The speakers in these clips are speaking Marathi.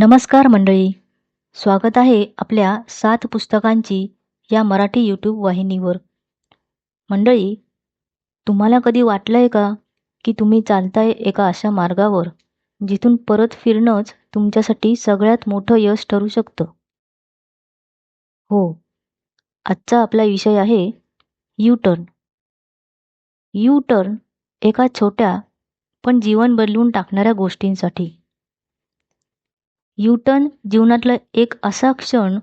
नमस्कार मंडळी. स्वागत आहे आपल्या सात पुस्तकांची या मराठी यूट्यूब वाहिनीवर. मंडळी तुम्हाला कधी वाटलं आहे का की तुम्ही चालताय एका अशा मार्गावर जिथून परत फिरणंच तुमच्यासाठी सगळ्यात मोठं यश ठरू शकतं? हो आजचा आपला विषय आहे यू टर्न यू टर्न एका छोट्या पण जीवन बदलून टाकणाऱ्या गोष्टींसाठी. यूटर्न जीवनातला एक असा क्षण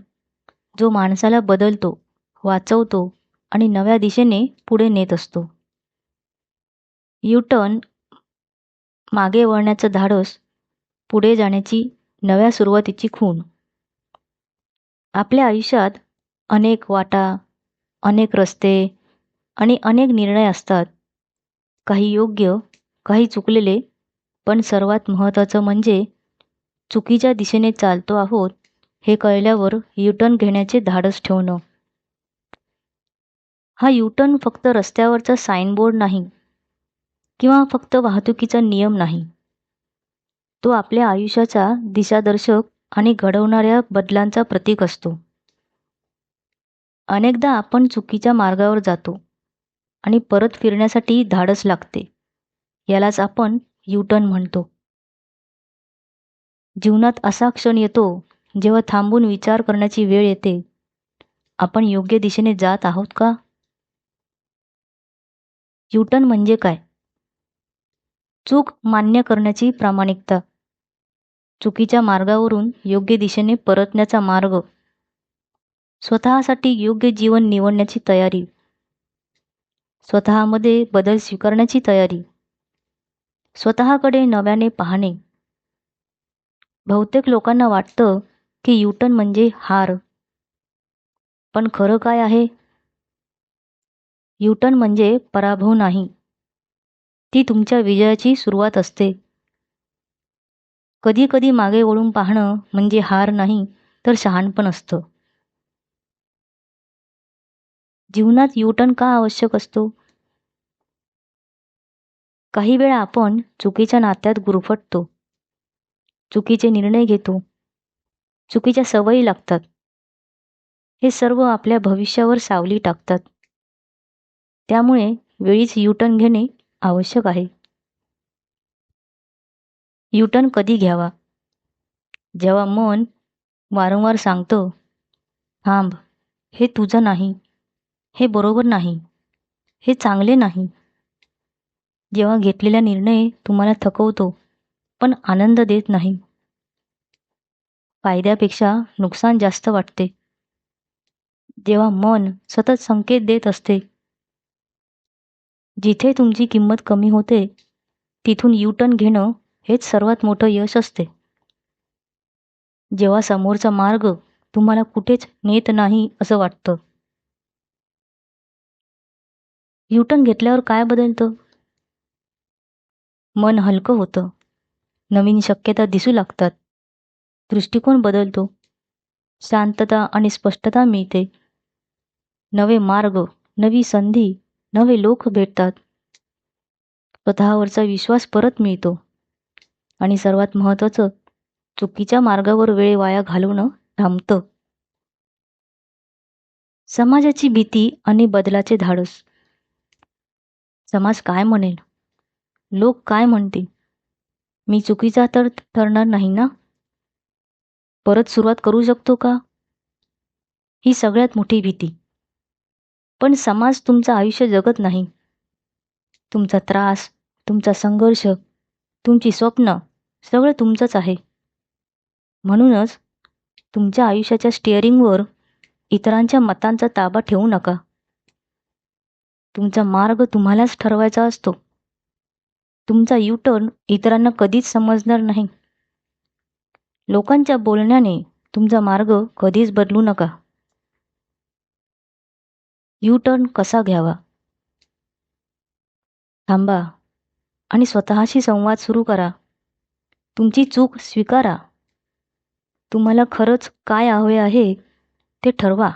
जो माणसाला बदलतो वाचवतो आणि नव्या दिशेने पुढे नेत असतो. यूटर्न मागे वळण्याचं धाडस पुढे जाण्याची नव्या सुरुवातीची खूण. आपल्या आयुष्यात अनेक वाटा अनेक रस्ते आणि अनेक निर्णय असतात. काही योग्य काही चुकलेले पण सर्वात महत्त्वाचं म्हणजे चुकीच्या दिशेने चालतो आहोत हे कळल्यावर युटर्न घेण्याचे धाडस ठेवणं. हा युटर्न फक्त रस्त्यावरचा साईनबोर्ड नाही किंवा फक्त वाहतुकीचा नियम नाही. तो आपल्या आयुष्याचा दिशादर्शक आणि घडवणाऱ्या बदलांचा प्रतीक असतो. अनेकदा आपण चुकीच्या मार्गावर जातो आणि परत फिरण्यासाठी धाडस लागते यालाच आपण युटर्न म्हणतो. जीवनात असा क्षण येतो जेव्हा थांबून विचार करण्याची वेळ येते. आपण योग्य दिशेने जात आहोत का? युटन म्हणजे काय? चूक मान्य करण्याची प्रामाणिकता. चुकीच्या मार्गावरून योग्य दिशेने परतण्याचा मार्ग. स्वतःसाठी योग्य जीवन निवडण्याची तयारी. स्वतःमध्ये बदल स्वीकारण्याची तयारी. स्वतःकडे नव्याने पाहणे. बहुतेक लोकांना वाटतं की युटर्न म्हणजे हार. पण खरं काय आहे? यूटन म्हणजे पराभव नाही. ती तुमच्या विजयाची सुरुवात असते. कधी कधी मागे वळून पाहणं म्हणजे हार नाही तर शहाणपण असतं. जीवनात युटर्न का आवश्यक असतो? काही वेळा आपण चुकीच्या नात्यात गुरफटतो. चुकीचे निर्णय घेतो. चुकीच्या सवयी लागतात. हे सर्व आपल्या भविष्यावर सावली टाकतात. त्यामुळे वेळीच यूटर्न घेणे आवश्यक आहे. यूटर्न कधी घ्यावा? जेव्हा मन वारंवार सांगतं थांब हे तुझं नाही हे बरोबर नाही हे चांगले नाही. जेव्हा घेतलेला निर्णय तुम्हाला थकवतो पण आनंद देत नाही. फायद्यापेक्षा नुकसान जास्त वाटते. जेव्हा मन सतत संकेत देत असते जिथे तुमची किंमत कमी होते तिथून युटर्न घेणं हेच सर्वात मोठं यश असते. जेव्हा समोरचा मार्ग तुम्हाला कुठेच नेत नाही असं वाटतं. यूटर्न घेतल्यावर काय बदलतं? मन हलकं होतं. नवीन शक्यता दिसू लागतात. दृष्टिकोन बदलतो. शांतता आणि स्पष्टता मिळते. नवे मार्ग नवी संधी नवे लोक भेटतात. स्वतःवरचा विश्वास परत मिळतो. आणि सर्वात महत्त्वाचं चुकीच्या मार्गावर वेळ वाया घालवणं थांबतं. समाजाची भीती आणि बदलाचे धाडस. समाज काय म्हणेल? लोक काय म्हणतील? मी चुकीचा तर ठरणार नाही ना? परत सुरुवात करू शकतो का? ही सगळ्यात मोठी भीती. पण समाज तुमचं आयुष्य जगत नाही. तुमचा त्रास तुमचा संघर्ष तुमची स्वप्न सगळं तुमचंच आहे. म्हणूनच तुमच्या आयुष्याच्या स्टिअरिंगवर इतरांच्या मतांचा ताबा ठेवू नका. तुमचा मार्ग तुम्हालाच ठरवायचा असतो. तुमचा युटर्न इतरांना कधीच समजणार नाही. लोकांच्या बोलण्याने तुमचा मार्ग कधीच बदलू नका. युटर्न कसा घ्यावा? थांबा आणि स्वतःशी संवाद सुरू करा. तुमची चूक स्वीकारा. तुम्हाला खरंच काय हवे आहे ते ठरवा.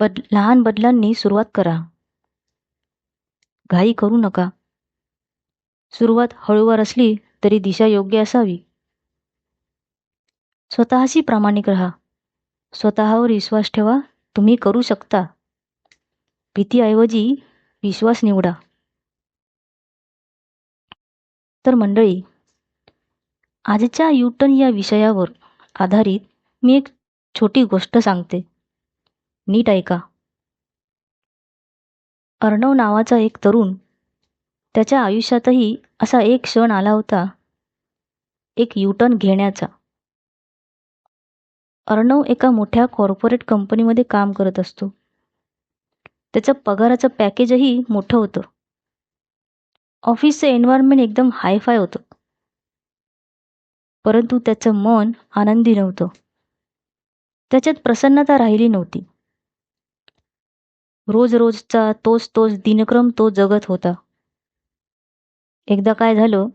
बद लहान बदलांनी सुरुवात करा. घाई करू नका. सुरुवात हळूवार असली तरी दिशा योग्य असावी. स्वतःशी प्रामाणिक रहा. स्वतःवर विश्वास ठेवा. तुम्ही करू शकता. भीतीऐवजी विश्वास निवडा. तर मंडळी आजच्या युटन या विषयावर आधारित मी एक छोटी गोष्ट सांगते. नीट ऐका. अर्णव नावाचा एक तरुण त्याच्या आयुष्यातही असा एक क्षण आला होता. एक युटर्न घेण्याचा. अर्णव एका मोठ्या कॉर्पोरेट कंपनीमध्ये काम करत असतो. त्याचं पगाराचं पॅकेजही मोठं होतं. ऑफिसचं एन्व्हायरमेंट एकदम हायफाय होतं. परंतु त्याचं मन आनंदी नव्हतं. त्याच्यात प्रसन्नता राहिली नव्हती. रोज रोजचा तोच तोच दिनक्रम तो जगत होता. एकदा काय झालं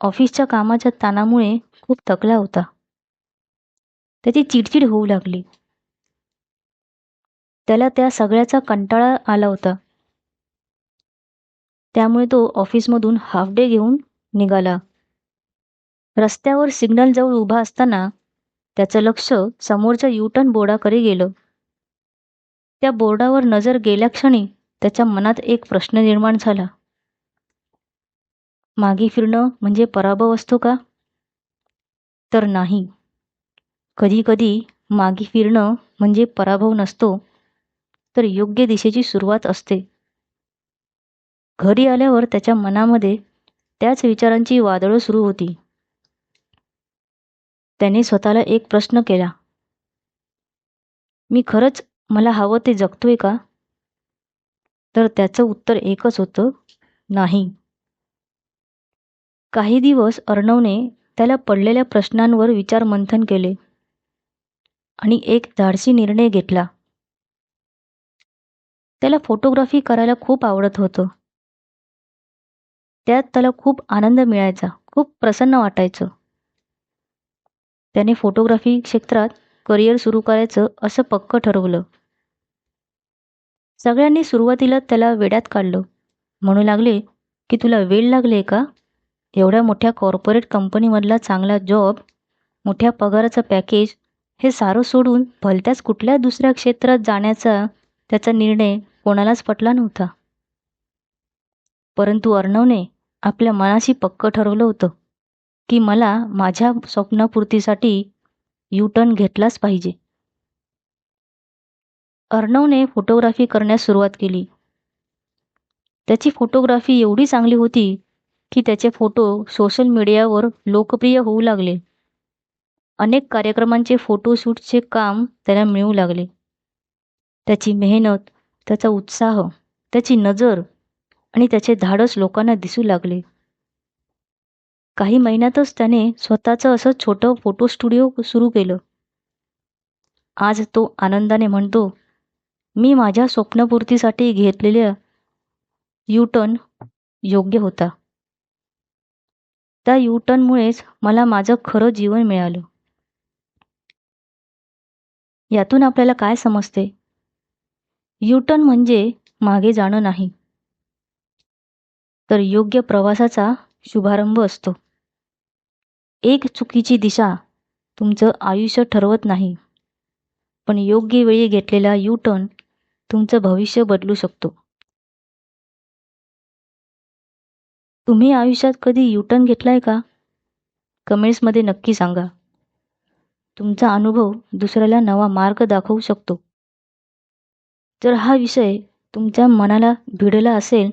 ऑफिसच्या कामाच्या ताणामुळे खूप थकला होता. त्याची चिडचिड होऊ लागली. त्याला त्या सगळ्याचा कंटाळा आला होता. त्यामुळे तो ऑफिसमधून हाफ डे घेऊन निघाला. रस्त्यावर सिग्नल जवळ उभा असताना त्याचं लक्ष समोरच्या युटर्न बोर्डाकडे गेलं. त्या बोर्डावर नजर गेल्या क्षणी त्याच्या मनात एक प्रश्न निर्माण झाला. मागे फिरणं म्हणजे पराभव असतो का? तर नाही. कधी कधी मागे फिरणं म्हणजे पराभव नसतो तर योग्य दिशेची सुरुवात असते. घरी आल्यावर त्याच्या मनामध्ये त्याच विचारांची वादळं सुरू होती. त्याने स्वतःला एक प्रश्न केला. मी खरंच मला हवं ते जगतोय का? तर त्याचं उत्तर एकच होतं नाही. काही दिवस अर्णवने त्याला पडलेल्या प्रश्नांवर विचार मंथन केले. आणि एक धाडसी निर्णय घेतला. त्याला फोटोग्राफी करायला खूप आवडत होतं. त्यात त्याला खूप आनंद मिळायचा खूप प्रसन्न वाटायचं. त्याने फोटोग्राफी क्षेत्रात करिअर सुरू करायचं असं पक्क ठरवलं. सगळ्यांनी सुरुवातीला त्याला वेड्यात काढलं. म्हणू लागले की तुला वेळ लागले का? एवढ्या मोठ्या कॉर्पोरेट कंपनीमधला चांगला जॉब मोठ्या पगाराचं पॅकेज हे सारं सोडून भलत्याच कुठल्या दुसऱ्या क्षेत्रात जाण्याचा त्याचा निर्णय कोणालाच पटला नव्हता. परंतु अर्णवने आपल्या मनाशी पक्क ठरवलं होतं की मला माझ्या स्वप्नपूर्तीसाठी युटर्न घेतलाच पाहिजे. अर्णवने फोटोग्राफी करण्यास सुरुवात केली. त्याची फोटोग्राफी एवढी चांगली होती की त्याचे फोटो सोशल मीडियावर लोकप्रिय होऊ लागले. अनेक कार्यक्रमांचे फोटोशूटचे काम त्याला मिळू लागले. त्याची मेहनत त्याचा उत्साह त्याची नजर आणि त्याचे धाडस लोकांना दिसू लागले. काही महिन्यातच त्याने स्वतःचं असं छोटं फोटो स्टुडिओ सुरू केलं. आज तो आनंदाने म्हणतो मी माझ्या स्वप्नपूर्तीसाठी घेतलेल्या यूटर्न योग्य होता. त्या युटर्नमुळेच मला माझं खरं जीवन मिळालं. यातून आपल्याला काय समजते? युटर्न म्हणजे मागे जाणं नाही. तर योग्य प्रवासाचा शुभारंभ असतो. एक चुकीची दिशा तुमचं आयुष्य ठरवत नाही. पण योग्य वेळी घेतलेला युटर्न तुमचं भविष्य बदलू शकतो. तुम्ही आयुष्यात कधी युटर्न घेतलाय का? कमेंट्समध्ये नक्की सांगा. तुमचा अनुभव दुसऱ्याला नवा मार्ग दाखवू शकतो. जर हा विषय तुमच्या मनाला भिडला असेल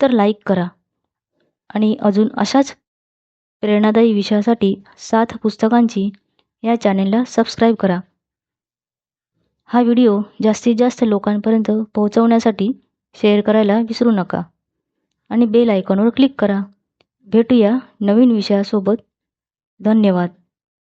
तर लाईक करा. आणि अजून अशाच प्रेरणादायी विषयासाठी सात पुस्तकांची या चॅनेलला सबस्क्राईब करा. हा व्हिडिओ जास्तीत जास्त लोकांपर्यंत पोहोचवण्यासाठी शेअर करायला विसरू नका. आणि बेल आयकॉनवर क्लिक करा. भेटूया नवीन विषयासोबत. धन्यवाद.